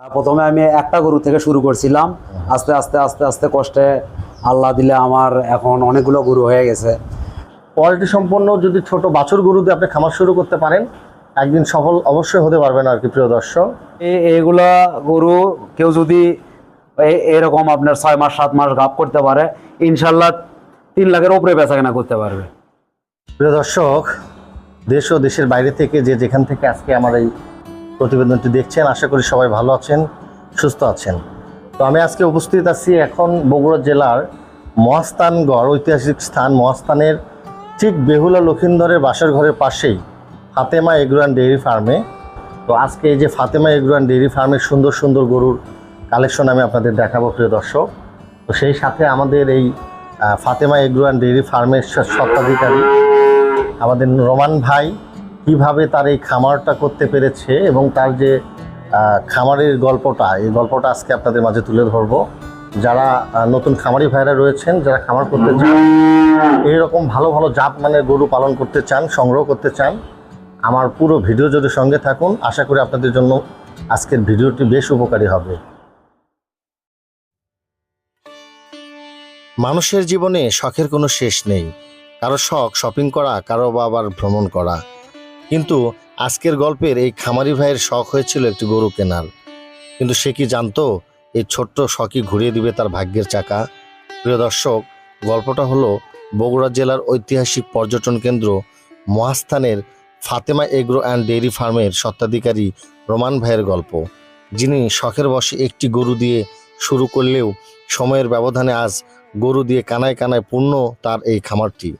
প্রথমে আমি একটা গরু থেকে শুরু করছিলাম। আস্তে আস্তে আস্তে আস্তে কষ্টে আল্লাহ দিলে আমার এখন অনেকগুলো গরু হয়ে গেছে। কোয়ালিটি সম্পন্ন যদি ছোট বাছুর গরু দিয়ে আপনি খামার শুরু করতে পারেন একদিন সফল অবশ্যই হতে পারবেন আর কি প্রিয় দর্শক। এই এইগুলা গরু কেউ যদি এরকম আপনার ছয় মাস সাত মাস গাপ করতে পারে ইনশাল্লাহ তিন লাখের উপরে বেচা কেনা করতে পারবে। প্রিয় দর্শক দেশ ও দেশের বাইরে থেকে যে যেখান থেকে আজকে আমার এই প্রতিবেদনটি দেখছেন, আশা করি সবাই ভালো আছেন, সুস্থ আছেন। তো আমি আজকে উপস্থিত আছি এখন বগুড়া জেলার মহাস্থানগড়, ঐতিহাসিক স্থান মহাস্থানের ঠিক বেহুলা লক্ষিন্দরের বাসার ঘরের পাশেই ফাতেমা এগ্রোয়ান ডেইরি ফার্মে। তো আজকে এই যে ফাতেমা এগ্রোয়ান ডেইরি ফার্মের সুন্দর সুন্দর গরুর কালেকশন আমি আপনাদের দেখাবো, প্রিয় দর্শক। তো সেই সাথে আমাদের এই ফাতেমা এগ্রোয়ান ডেইরি ফার্মের স্বত্বাধিকারী আমাদের রোমান ভাই কীভাবে তার এই খামারটা করতে পেরেছে এবং তার যে খামারের গল্পটা, এই গল্পটা আজকে আপনাদের মাঝে তুলে ধরবো। যারা নতুন খামারি ভাইরা রয়েছেন, যারা খামার করতে চান, এইরকম ভালো ভালো জাত মানের গরু পালন করতে চান, সংগ্রহ করতে চান, আমার পুরো ভিডিও যদি সঙ্গে থাকুন। আশা করি আপনাদের জন্য আজকের ভিডিওটি বেশ উপকারী হবে। মানুষের জীবনে শখের কোনো শেষ নেই। কারও শখ শপিং করা, কারও বা আবার ভ্রমণ করা। কিন্তু আজকের গল্পের এই খামারি ভাইয়ের শখ হয়েছিল একটি গরু কেনার। কিন্তু সে কি জানতো, এই ছোট্ট শখই ঘুরিয়ে দিবে তার ভাগ্যের চাকা? প্রিয় দর্শক, গল্পটা হলো বগুড়া জেলার ঐতিহাসিক পর্যটন কেন্দ্র মহাস্থানের ফাতেমা এগ্রো অ্যান্ড ডেইরি ফার্মের স্বত্বাধিকারী রোমান ভাইয়ের গল্প। যিনি শখের বশে একটি গরু দিয়ে শুরু করলেও সময়ের ব্যবধানে আজ গরু দিয়ে কানায় কানায় পূর্ণ তার এই খামারটি।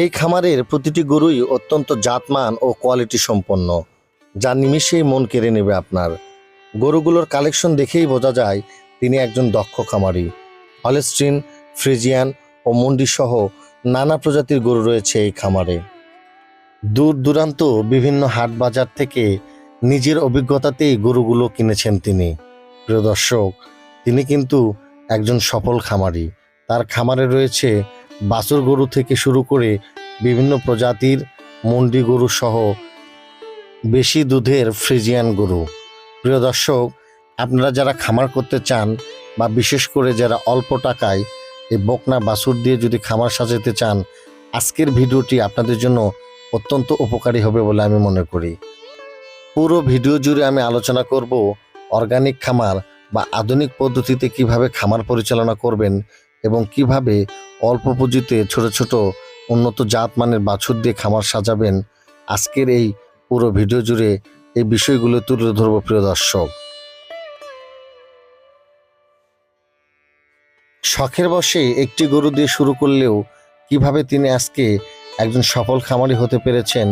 এই খামারের প্রতিটি গরুই অত্যন্ত জাতমান ও কোয়ালিটি সম্পন্ন। যা নিমিষেই মন কেড়ে নেবে আপনার। গরুগুলোর কালেকশন দেখেই বোঝা যায়, তিনি একজন দক্ষ খামারি। হলেস্ট্রিন ফ্রিজিয়ান ও মন্ডি সহ নানা প্রজাতির গরু রয়েছে এই খামারে। দূর দূরান্ত বিভিন্ন হাট বাজার থেকে নিজের অভিজ্ঞতাতেই গরুগুলো কিনেছেন তিনি। প্রিয় দর্শক, তিনি কিন্তু একজন সফল খামারি। তার খামারে রয়েছে বাছুর গরু থেকে শুরু করে বিভিন্ন প্রজাতির মন্ডি গরু সহ বেশি দুধের ফ্রিজিয়ান গরু। প্রিয় দর্শক, আপনারা যারা খামার করতে চান বা বিশেষ করে যারা অল্প টাকায় এই বকনা বাছুর দিয়ে যদি খামার সাজাতে চান, আজকের ভিডিওটি আপনাদের জন্য অত্যন্ত উপকারী হবে বলে আমি মনে করি। পুরো ভিডিও জুড়ে আমি আলোচনা করব অর্গানিক খামার বা আধুনিক পদ্ধতিতে কীভাবে খামার পরিচালনা করবেন এবং কীভাবে অল্প পুঁজিতে ছোট ছোট উন্নত জাত মানের বাছুর দিয়ে খামার সাজাবেন আজকের এই পুরো ভিডিও জুড়ে এই বিষয়গুলো তুলে ধরবো প্রিয় দর্শক। শখের বশে একটি গরু দিয়ে শুরু করলেও কীভাবে তিনি আজকে একজন সফল খামারি হতে পেরেছেন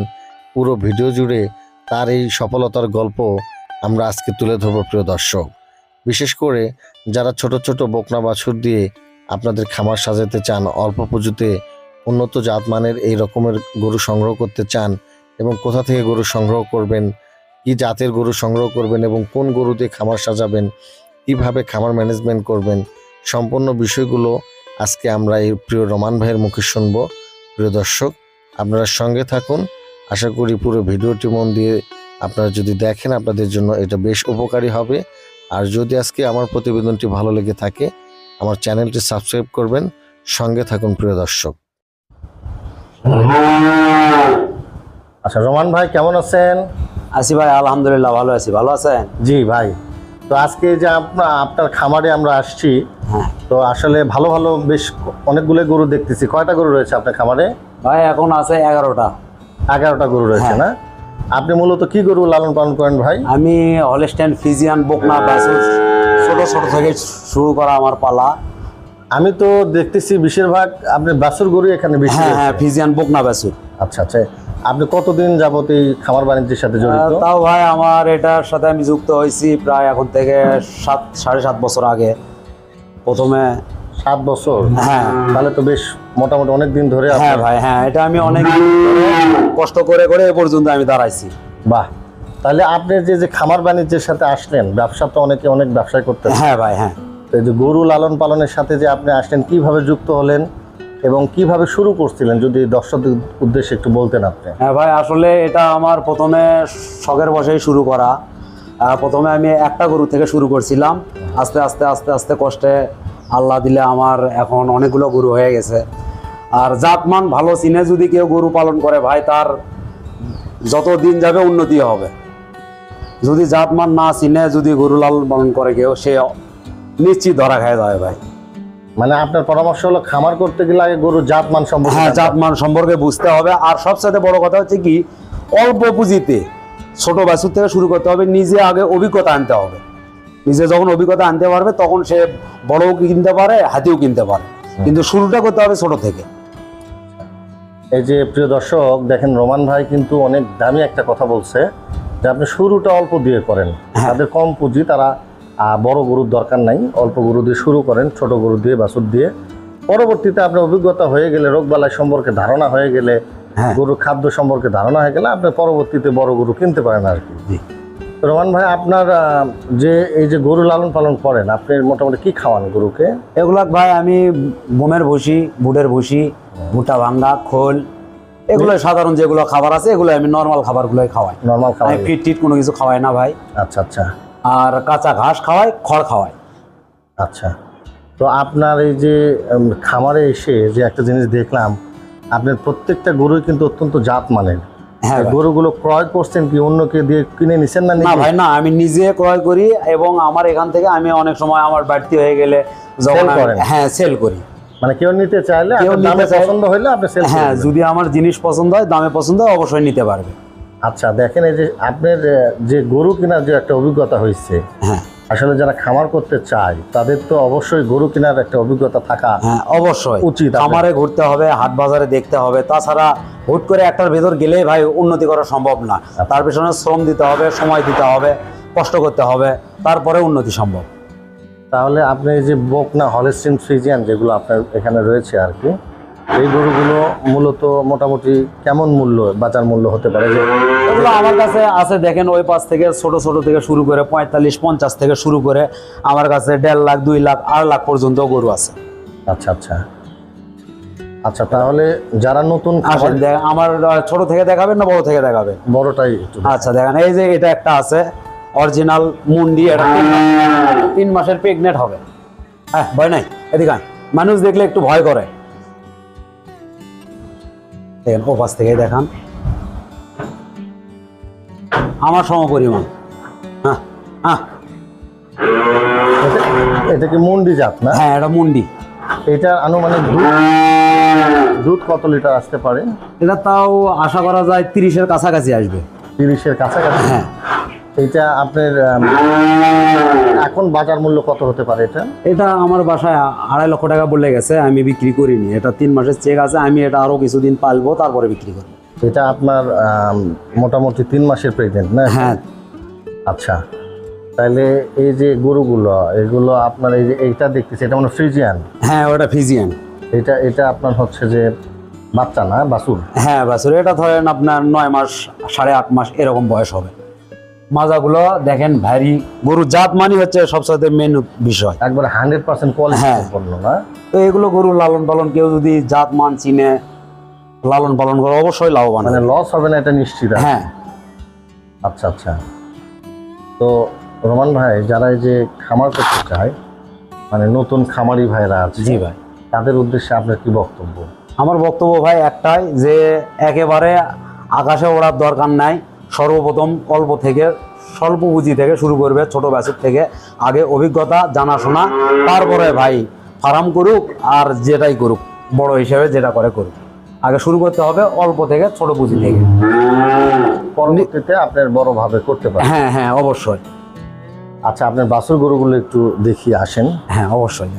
পুরো ভিডিও জুড়ে তার এই সফলতার গল্প আমরা আজকে তুলে ধরবো প্রিয় দর্শক। বিশেষ করে যারা ছোট ছোট বকনা বাছুর দিয়ে আপনাদের খামার সাজাতে চান, অল্প পুজোতে উন্নত জাতমানের এই রকমের গরু সংগ্রহ করতে চান এবং কোথা থেকে গরু সংগ্রহ করবেন, কি জাতের গরু সংগ্রহ করবেন এবং কোন গরু দিয়ে খামার সাজাবেন, কীভাবে খামার ম্যানেজমেন্ট করবেন, সম্পূর্ণ বিষয়গুলো আজকে আমরা এই প্রিয় রমান ভাইয়ের মুখে শুনব। প্রিয় দর্শক, আপনারা সঙ্গে থাকুন। আশা করি পুরো ভিডিওটি মন দিয়ে আপনারা যদি দেখেন, আপনাদের জন্য এটা বেশ উপকারী হবে। আর যদি আজকে আমার প্রতিবেদনটি ভালো লেগে থাকে আমার চ্যানেলটি সাবস্ক্রাইব করবেন। সঙ্গে থাকুন প্রিয় দর্শক। আচ্ছা রোমান ভাই কেমন আছেন? আছি ভাই আলহামদুলিল্লাহ ভালো আছি। ভালো আছেন? জি ভাই। তো আজকে যে আপনার আপনার খামারে আমরা আসছি হ্যাঁ। তো আসলে ভালো ভালো বেশ অনেকগুলো গরু দেখতেছি। কয়টা গরু রয়েছে আপনার খামারে? ভাই এখন আছে এগারোটা। এগারোটা গরু রয়েছে হ্যাঁ। না? আপনি মূলত কি গরু লালন পালন করেন ভাই? আমি হলেস্টেন ফিজিয়ান বকনা বাছুর ছোট ছোট থেকে শুরু করা আমার পালা। আমি তো দেখতেছি বেশিরভাগ আপনি বাছুর গরু এখানে বেশি হ্যাঁ। হ্যাঁ ফিজিয়ান বকনা বাছুর। আচ্ছা আচ্ছা আপনি কতদিন যাবত এই খামার বাণিজ্যের সাথে জড়িত? তাও ভাই আমার এটার সাথে আমি যুক্ত হয়েছি প্রায় এখন থেকে সাত সাড়ে সাত বছর আগে। প্রথমে সাত বছর? হ্যাঁ। তাহলে তো বেশ মোটামুটি অনেক দিন ধরে হ্যাঁ ভাই হ্যাঁ এটা আমি অনেক কষ্ট করে করে এ পর্যন্ত আমি দাঁড়াইছি। বাহ। তাহলে আপনি যে যে খামার বাণিজ্যের সাথে আসলেন ব্যবসা তো অনেকে অনেক ব্যবসায় করতে হ্যাঁ ভাই হ্যাঁ। তো যে গরু লালন পালনের সাথে যে আপনি আসলেন কীভাবে যুক্ত হলেন এবং কীভাবে শুরু করছিলেন যদি দর্শকদের উদ্দেশ্যে একটু বলতেন আপনি। হ্যাঁ ভাই আসলে এটা আমার প্রথমে শখের বসেই শুরু করা। প্রথমে আমি একটা গরু থেকে শুরু করছিলাম। আস্তে আস্তে আস্তে আস্তে কষ্টে আল্লাহ দিলে আমার এখন অনেকগুলো গরু হয়ে গেছে। আর জাতমান ভালো চিনে যদি কেউ গরু পালন করে ভাই তার যত দিন যাবে উন্নতি হবে। যদি জাতমান না চিনে যদি গরু লালন পালন করে কেউ সে নিশ্চিত ধরা খায় যাবে ভাই। মানে আপনার পরামর্শ হলো খামার করতে গেলে আগে গরুর জাতমান সম্পর্কে হ্যাঁ। জাতমান সম্পর্কে বুঝতে হবে। আর সবচেয়ে বড় কথা হচ্ছে কি অল্প পুঁজিতে ছোট বাছুর থেকে শুরু করতে হবে নিজে আগে অভিজ্ঞতা আনতে হবে। নিজে যখন অভিজ্ঞতা আনতে পারবে তখন সে বড়ও কিনতে পারে হাতিও কিনতে পারে। কিন্তু শুরুটা করতে হবে ছোট থেকে। এই যে প্রিয় দর্শক দেখেন রোমান ভাই কিন্তু অনেক দামি একটা কথা বলছে। যে আপনি শুরুটা অল্প দিয়ে করেন। হ্যাঁ। তাদের কম পুঁজি তারা বড় গরুর দরকার নাই অল্প গরু দিয়ে শুরু করেন ছোট গরু দিয়ে বাছুর দিয়ে। পরবর্তীতে আপনার অভিজ্ঞতা হয়ে গেলে রোগবালাই সম্পর্কে ধারণা হয়ে গেলে হ্যাঁ। গরুর খাদ্য সম্পর্কে ধারণা হয়ে গেলে আপনি পরবর্তীতে বড় গরু কিনতে পারেন আর কি। রোমান ভাই আপনার যে এই যে গরু লালন পালন করেন আপনি মোটামুটি কি খাওয়ান গরুকে? এগুলা ভাই আমি বোমের ভুসি বুটের ভুসি ভুট্টা ভাঙ্গা খোল এগুলো সাধারণ যেগুলো খাবার আছে এগুলো আমি নর্মাল খাবারগুলোই খাওয়াই। নর্মাল আমি ফিট টিট কোনো কিছু খাওয়াই না ভাই। আচ্ছা আচ্ছা। আর কাঁচা ঘাস খাওয়াই খড় খাওয়াই। আচ্ছা। তো আপনার এই যে খামারে এসে যে একটা জিনিস দেখলাম আপনার প্রত্যেকটা গরুই কিন্তু অত্যন্ত জাত মানের। হ্যাঁ গরুগুলো ক্রয় করছেন কি অন্য অন্যকে দিয়ে কিনে নিছেন না না ভাই না আমি নিজে ক্রয় করি এবং আমার এখান থেকে আমি অনেক সময় আমার বাড়তি হয়ে গেলে যখন করেন? হ্যাঁ সেল করি। মানে কেউ নিতে চাইলে কেউ নিতে দামে পছন্দ হইলে আপনি হ্যাঁ যদি আমার জিনিস পছন্দ হয় দামে পছন্দ হয় অবশ্যই নিতে পারবে। আচ্ছা দেখেন এই যে আপনার যে গরু কেনার যে একটা অভিজ্ঞতা হয়েছে হ্যাঁ। আসলে যারা খামার করতে চায় তাদের তো অবশ্যই গরু কেনার একটা অভিজ্ঞতা থাকা হ্যাঁ অবশ্যই। উচিত। খামারে ঘুরতে হবে হাট বাজারে দেখতে হবে তাছাড়া হুট করে একটার ভেতর গেলেই ভাই উন্নতি করা সম্ভব না। তার পেছনে শ্রম দিতে হবে সময় দিতে হবে কষ্ট করতে হবে তারপরে উন্নতি সম্ভব। তাহলে আপনি এই যে বকনা হলেস্টিন ফ্রিজিয়ান যেগুলো আপনার এখানে রয়েছে আর কি এই গরুগুলো মূলত মোটামুটি কেমন মূল্য বাজার মূল্য হতে পারে? এগুলো আমার কাছে আছে দেখেন ওই পাশ থেকে ছোট ছোট থেকে শুরু করে পঁয়তাল্লিশ পঞ্চাশ থেকে শুরু করে আমার কাছে দেড় লাখ দুই লাখ আড় লাখ পর্যন্ত গরু আছে। আচ্ছা আচ্ছা। আচ্ছা তাহলে যারা নতুন আমার ছোট থেকে দেখাবেন না বড় থেকে দেখাবেন? বড়টাই আচ্ছা দেখেন এই যে এটা একটা আছে অরিজিনাল মুন্ডি এটা তিন মাসের প্রেগনেন্ট হবে। হ্যাঁ ভয় নাই। এদিকে মানুষ দেখলে একটু ভয় করে। দেখেন ও পাশ থেকে দেখান। আমার সম পরিমাণ হ্যাঁ হ্যাঁ। এটা- কি মুন্ডি জাত না? হ্যাঁ এটা মুন্ডি। এটা আনুমানিক দুধ কত লিটার আসতে পারে? এটা তাও আশা করা যায় তিরিশের কাছাকাছি আসবে। তিরিশের কাছাকাছি? হ্যাঁ। এটা আপনার এখন বাজার মূল্য কত হতে পারে এটা? এটা আমার বাসায় আড়াই লক্ষ টাকা বলে গেছে আমি বিক্রি করিনি। এটা তিন মাসের চেক আছে আমি এটা আরও কিছুদিন পালবো তারপরে বিক্রি করব। এটা আপনার মোটামুটি তিন মাসের প্রেগনেন্ট না? হ্যাঁ। আচ্ছা। তাহলে এই যে গরুগুলো এগুলো আপনার এই যে এইটা দেখতেছি এটা মানে ফ্রিজিয়ান? হ্যাঁ ওটা ফিজিয়ান এটা এটা আপনার হচ্ছে যে বাচ্চা না বাসুর হ্যাঁ বাসুর এটা ধরেন আপনার নয় মাস সাড়ে আট মাস এরকম বয়স হবে। মাজাগুলো দেখেন ভারী। গরুর জাত মানি হচ্ছে সবচেয়ে মেন বিষয়। একবার হান্ড্রেড পার্সেন্ট হ্যাঁ। না? তো এগুলো গরু লালন পালন কেউ যদি জাত মান চিনে লালন পালন করে অবশ্যই লাভবান মানে লস হবে না এটা নিশ্চিত হ্যাঁ। আচ্ছা আচ্ছা। তো রোমান ভাই যারা এই যে খামার করতে চায় মানে নতুন খামারি ভাইরা আছে জি ভাই। তাদের উদ্দেশ্যে আপনার কি বক্তব্য? আমার বক্তব্য ভাই একটাই যে একেবারে আকাশে ওড়ার দরকার নাই। সর্বপ্রথম অল্প থেকে স্বল্প পুঁজি থেকে শুরু করবে ছোট ব্যাচের থেকে। আগে অভিজ্ঞতা জানাশোনা তারপরে ভাই ফার্ম করুক আর যেটাই করুক বড় হিসেবে যেটা করে করুক। আগে শুরু করতে হবে অল্প থেকে ছোট পুঁজি থেকে। পরবর্তীতে আপনার বড়ভাবে করতে পারেন হ্যাঁ হ্যাঁ অবশ্যই। আচ্ছা আপনার বাসুর গরুগুলো একটু দেখিয়ে আসেন। হ্যাঁ অবশ্যই।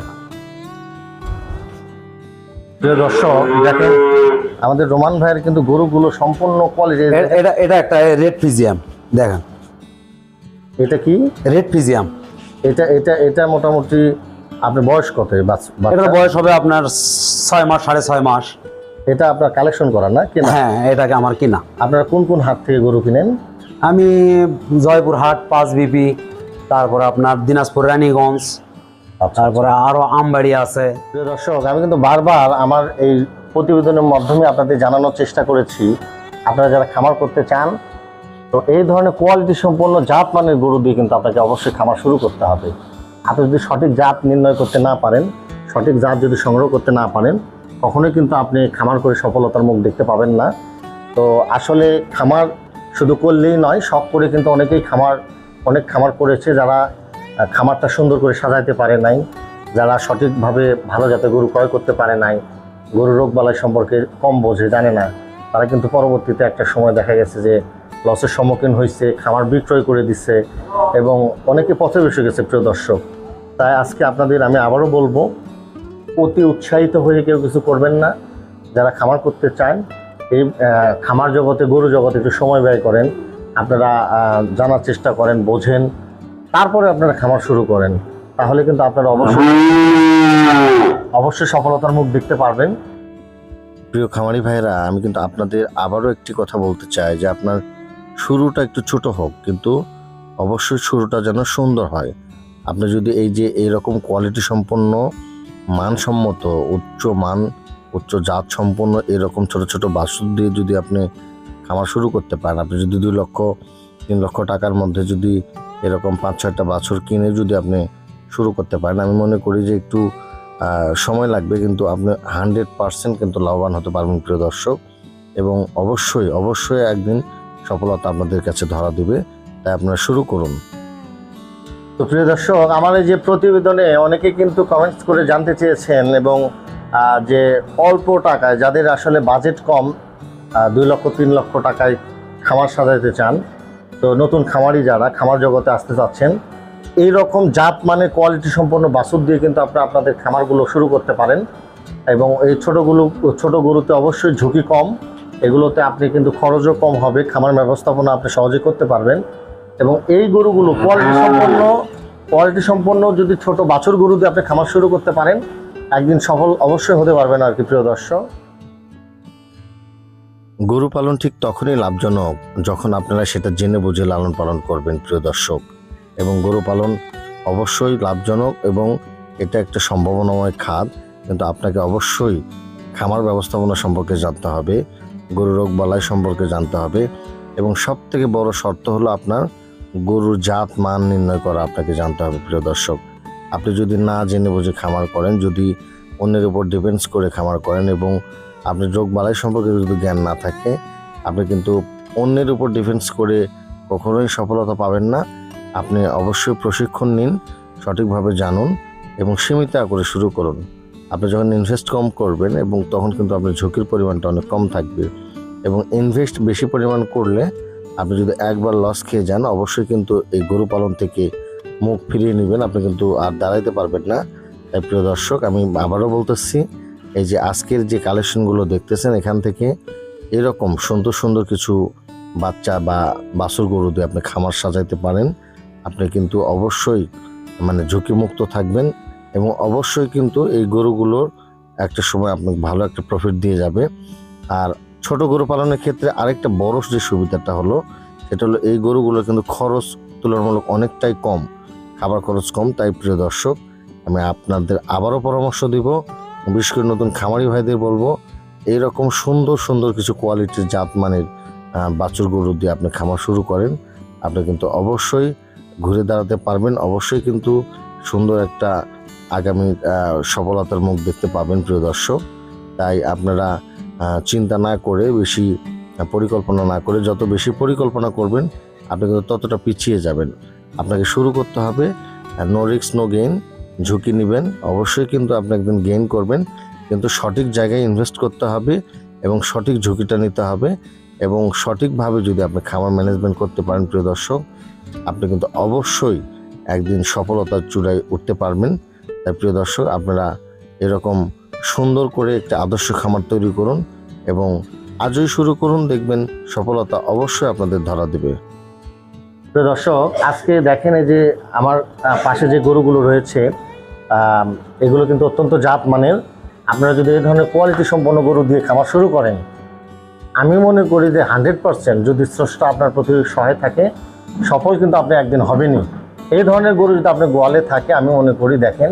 প্রিয় দর্শক দেখেন আমাদের রোমান ভাইয়ের কিন্তু গরুগুলো সম্পূর্ণ কোয়ালিটি এটা এটা একটা রেড ফিজিয়াম দেখেন। এটা কি? রেড ফিজিয়াম। এটা এটা এটা মোটামুটি আপনার বয়স কত এটার বয়স হবে আপনার ছয় মাস সাড়ে ছয় মাস। এটা আপনার কালেকশন করা না কিনা? হ্যাঁ এটাকে আমার কিনা। আপনারা কোন কোন হাট থেকে গরু কিনেন? আমি জয়পুর হাট পাঁচ বিপি তারপরে আপনার দিনাজপুর রানীগঞ্জ তারপরে আরও আমবাড়ি আছে। দর্শক আমি কিন্তু বারবার আমার এই প্রতিবেদনের মাধ্যমে আপনাদের জানানোর চেষ্টা করেছি। আপনারা যারা খামার করতে চান তো এই ধরনের কোয়ালিটি সম্পন্ন জাত মানের গরু দিয়ে কিন্তু আপনাকে অবশ্যই খামার শুরু করতে হবে। আপনি যদি সঠিক জাত নির্ণয় করতে না পারেন সঠিক জাত যদি সংগ্রহ করতে না পারেন কখনোই কিন্তু আপনি খামার করে সফলতার মুখ দেখতে পাবেন না। তো আসলে খামার শুধু করলেই নয় শখ করে কিন্তু অনেকেই খামার অনেক খামার করেছে যারা খামারটা সুন্দর করে সাজাইতে পারে নাই, যারা সঠিকভাবে ভালো জাতের গরু ক্রয় করতে পারে নাই, গরু রোগ বালাই সম্পর্কে কম বোঝে, জানে না। তারা কিন্তু পরবর্তীতে একটা সময় দেখা গেছে যে লসের সম্মুখীন হয়েছে খামার বিক্রয় করে দিচ্ছে এবং অনেকে পথে বসে গেছে, প্রিয় দর্শক। তাই আজকে আপনাদের আমি আবারও বলব, অতি উৎসাহিত হয়ে কেউ কিছু করবেন না। যারা খামার করতে চান, এই খামার জগতে, গরু জগতে একটু সময় ব্যয় করেন। আপনারা জানার চেষ্টা করেন, বোঝেন। তারপরে আপনারা খামার শুরু করেন, তাহলে কিন্তু আপনারা অবশ্যই অবশ্যই সফলতার মুখ দেখতে পারবেন। প্রিয় খামারি ভাইরা আমি কিন্তু আপনাদের আবারও একটি কথা বলতে চাই যে আপনার শুরুটা একটু ছোট হোক, কিন্তু অবশ্যই শুরুটা যেন সুন্দর হয়। আপনি যদি এই যে এইরকম কোয়ালিটি সম্পন্ন, মানসম্মত, উচ্চ মান, উচ্চ জাত সম্পন্ন এরকম ছোট ছোট বাছুর দিয়ে যদি আপনি খামার শুরু করতে পারেন, আপনি যদি দুই লক্ষ, তিন লক্ষ টাকার মধ্যে যদি এরকম পাঁচ ছয়টা বাছুর কিনে যদি আপনি শুরু করতে পারেন, আমি মনে করি যে একটু সময় লাগবে, কিন্তু আপনি হান্ড্রেড পার্সেন্ট কিন্তু লাভবান হতে পারবেন, প্রিয় দর্শক। এবং অবশ্যই অবশ্যই একদিন সফলতা আপনাদের কাছে ধরা দিবে, তাই আপনারা শুরু করুন। তো প্রিয় দর্শক, আমার এই যে প্রতিবেদনে অনেকে কিন্তু কমেন্টস করে জানতে চেয়েছেন এবং যে অল্প টাকায়, যাদের আসলে বাজেট কম দুই লক্ষ, তিন লক্ষ টাকায় খামার সাজাইতে চান তো নতুন খামারি যারা খামার জগতে আসতে চাচ্ছেন এই রকম জাত মানে কোয়ালিটি সম্পন্ন বাছুর দিয়ে কিন্তু আপনারা আপনাদের খামারগুলো শুরু করতে পারেন। এবং এই ছোটোগুলো ছোটো গরুতে অবশ্যই ঝুঁকি কম। এগুলোতে আপনি কিন্তু খরচও কম হবে, খামার ব্যবস্থাপনা আপনি সহজে করতে পারবেন। এবং এই গরুগুলো কোয়ালিটি সম্পন্ন কোয়ালিটি সম্পন্ন যদি ছোট বাছুর গরু দিয়ে আপনি খামার শুরু করতে পারেন, একদিন সফল অবশ্যই হতে পারবেন আর কি, প্রিয় দর্শক। গরু পালন ঠিক তখনই লাভজনক যখন আপনারা সেটা জেনে বুঝে লালন পালন করবেন, প্রিয় দর্শক। এবং গরু পালন অবশ্যই লাভজনক এবং এটা একটা সম্ভাবনাময় খাত কিন্তু আপনাকে অবশ্যই খামার ব্যবস্থাপনা সম্পর্কে জানতে হবে, গরু রোগ বালাই সম্পর্কে জানতে হবে এবং সব থেকে বড় শর্ত হলো আপনার গরুর জাত, মান নির্ণয় করা আপনাকে জানতে হবে, প্রিয় দর্শক। আপনি যদি না জেনে বুঝে খামার করেন, যদি অন্যের উপর ডিপেন্ডস করে খামার করেন এবং আপনি রোগ বালাই সম্পর্কে যদি জ্ঞান না থাকে, আপনি কিন্তু অন্যের উপর ডিফেন্স করে কখনোই সফলতা পাবেন না। আপনি অবশ্যই প্রশিক্ষণ নিন, সঠিকভাবে জানুন এবং সীমিত করে শুরু করুন। আপনি যখন ইনভেস্ট কম করবেন এবং তখন কিন্তু আপনার ঝুঁকির পরিমাণটা অনেক কম থাকবে এবং ইনভেস্ট বেশি পরিমাণ করলে আপনি যদি একবার লস খেয়ে যান, অবশ্যই কিন্তু এই গরু পালন থেকে মুখ ফিরিয়ে নেবেন। আপনি কিন্তু আর দাঁড়াইতে পারবেন না। তাই প্রিয় দর্শক, আমি আবারও বলতেছি এই যে আজকের যে কালেকশনগুলো দেখতেছেন, এখান থেকে এরকম সুন্দর সুন্দর কিছু বাচ্চা বা বাছুর গরু দিয়ে আপনি খামার সাজাইতে পারেন। আপনি কিন্তু অবশ্যই মানে ঝুঁকিমুক্ত থাকবেন এবং অবশ্যই কিন্তু এই গরুগুলোর একটা সময় আপনাকে ভালো একটা প্রফিট দিয়ে যাবে। আর ছোট গরু পালনের ক্ষেত্রে আরেকটা বড় যে সুবিধাটা হলো, সেটা হলো এই গরুগুলো কিন্তু খরচ তুলনামূলক অনেকটাই কম, খাবার খরচ কম। তাই প্রিয় দর্শক, আমি আপনাদের আবারও পরামর্শ দিব বিশেষ করে নতুন খামারি ভাইদের বলব, এইরকম সুন্দর সুন্দর কিছু কোয়ালিটির জাত মানের বাছুর গরু দিয়ে আপনি খামার শুরু করেন। আপনি কিন্তু অবশ্যই ঘুরে দাঁড়াতে পারবেন। অবশ্যই কিন্তু সুন্দর একটা আগামী সফলতার মুখ দেখতে পাবেন প্রিয় দর্শক। তাই আপনারা চিন্তা না করে বেশি পরিকল্পনা না করে যত বেশি পরিকল্পনা করবেন, আপনি কিন্তু ততটা পিছিয়ে যাবেন। আপনাকে শুরু করতে হবে নো রিক্স নো গেইন ঝুঁকি নেবেন, অবশ্যই কিন্তু আপনি একদিন গেইন করবেন। কিন্তু সঠিক জায়গায় ইনভেস্ট করতে হবে এবং সঠিক ঝুঁকিটা নিতে হবে এবং সঠিকভাবে যদি আপনি খামার ম্যানেজমেন্ট করতে পারেন, প্রিয় দর্শক, আপনি কিন্তু অবশ্যই একদিন সফলতার চূড়ায় উঠতে পারবেন। তাই প্রিয় দর্শক, আপনারা এরকম সুন্দর করে একটা আদর্শ খামার তৈরি করুন এবং আজই শুরু করুন, দেখবেন সফলতা অবশ্যই আপনাদের ধরা দেবে। প্রিয় দর্শক, আজকে দেখেন যে আমার পাশে যে গরুগুলো রয়েছে এগুলো কিন্তু অত্যন্ত জাত মানের আপনারা যদি এই ধরনের কোয়ালিটি সম্পন্ন গরু দিয়ে খামার শুরু করেন, আমি মনে করি যে হান্ড্রেড পার্সেন্ট যদি স্রষ্টা আপনার প্রতি সহায় থাকে, সফল কিন্তু আপনি একদিন হবেনই। এই ধরনের গরু যদি আপনার গোয়ালে থাকে, আমি মনে করি দেখেন,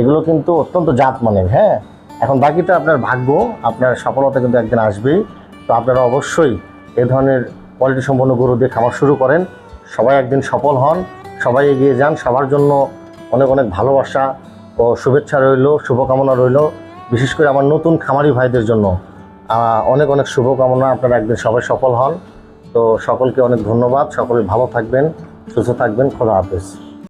এগুলো কিন্তু অত্যন্ত জাত মানের হ্যাঁ? এখন বাকিটা আপনার ভাগ্য, আপনার সফলতা কিন্তু একদিন আসবেই। তো আপনারা অবশ্যই এ ধরনের কোয়ালিটি সম্পন্ন গরু দিয়ে খামার শুরু করেন। সবাই একদিন সফল হন, সবাই এগিয়ে যান, সবার জন্য অনেক অনেক ভালোবাসা ও শুভেচ্ছা রইল, শুভকামনা রইল। বিশেষ করে আমার নতুন খামারি ভাইদের জন্য অনেক অনেক শুভকামনা। আপনারা একদিন সবাই সফল হন। তো সকলকে অনেক ধন্যবাদ। সকলে ভালো থাকবেন, সুস্থ থাকবেন। খোদা হাফেজ।